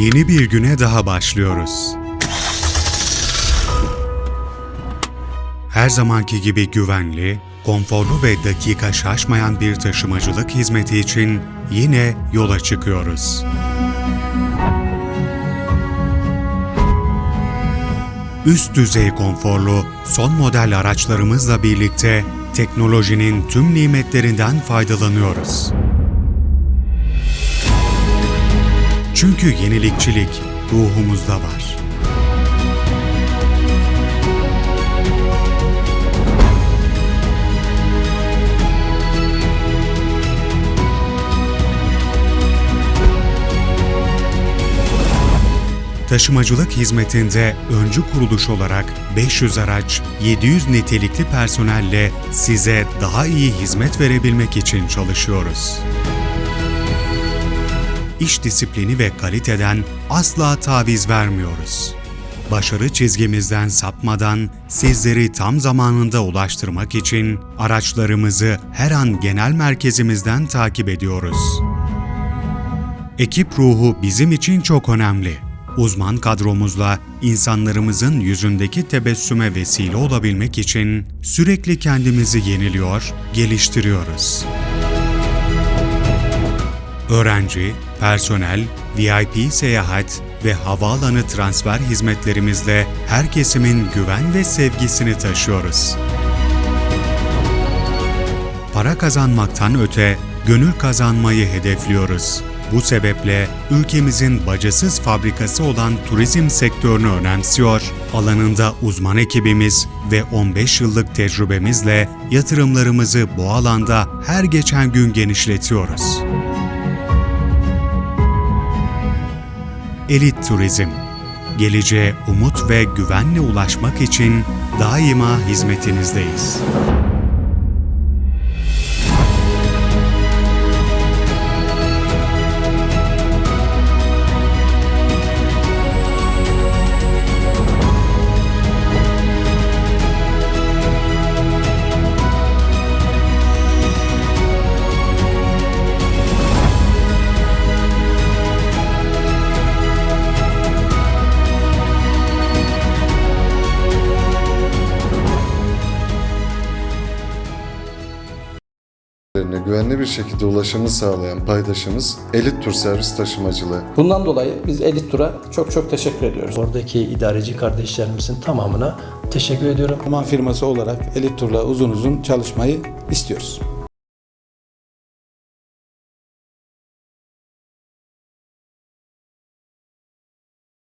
Yeni bir güne daha başlıyoruz. Her zamanki gibi güvenli, konforlu ve dakika şaşmayan bir taşımacılık hizmeti için yine yola çıkıyoruz. Üst düzey konforlu, son model araçlarımızla birlikte teknolojinin tüm nimetlerinden faydalanıyoruz. Çünkü yenilikçilik ruhumuzda var. Taşımacılık hizmetinde öncü kuruluş olarak 500 araç, 700 nitelikli personelle size daha iyi hizmet verebilmek için çalışıyoruz. İş disiplini ve kaliteden asla taviz vermiyoruz. Başarı çizgimizden sapmadan sizleri tam zamanında ulaştırmak için araçlarımızı her an genel merkezimizden takip ediyoruz. Ekip ruhu bizim için çok önemli. Uzman kadromuzla insanlarımızın yüzündeki tebessüme vesile olabilmek için sürekli kendimizi yeniliyor, geliştiriyoruz. Öğrenci, personel, VIP seyahat ve havaalanı transfer hizmetlerimizle her kesimin güven ve sevgisini taşıyoruz. Para kazanmaktan öte gönül kazanmayı hedefliyoruz. Bu sebeple ülkemizin bacasız fabrikası olan turizm sektörünü önemsiyor, alanında uzman ekibimiz ve 15 yıllık tecrübemizle yatırımlarımızı bu alanda her geçen gün genişletiyoruz. Elit Turizm Geleceğe umut ve güvenle ulaşmak için daima hizmetinizdeyiz. Ürünlerine güvenli bir şekilde ulaşımı sağlayan paydaşımız Elit Tur Servis Taşımacılığı. Bundan dolayı biz Elit Tur'a çok çok teşekkür ediyoruz. Oradaki idareci kardeşlerimizin tamamına teşekkür ediyorum. Roman firması olarak Elit Tur'la uzun uzun çalışmayı istiyoruz.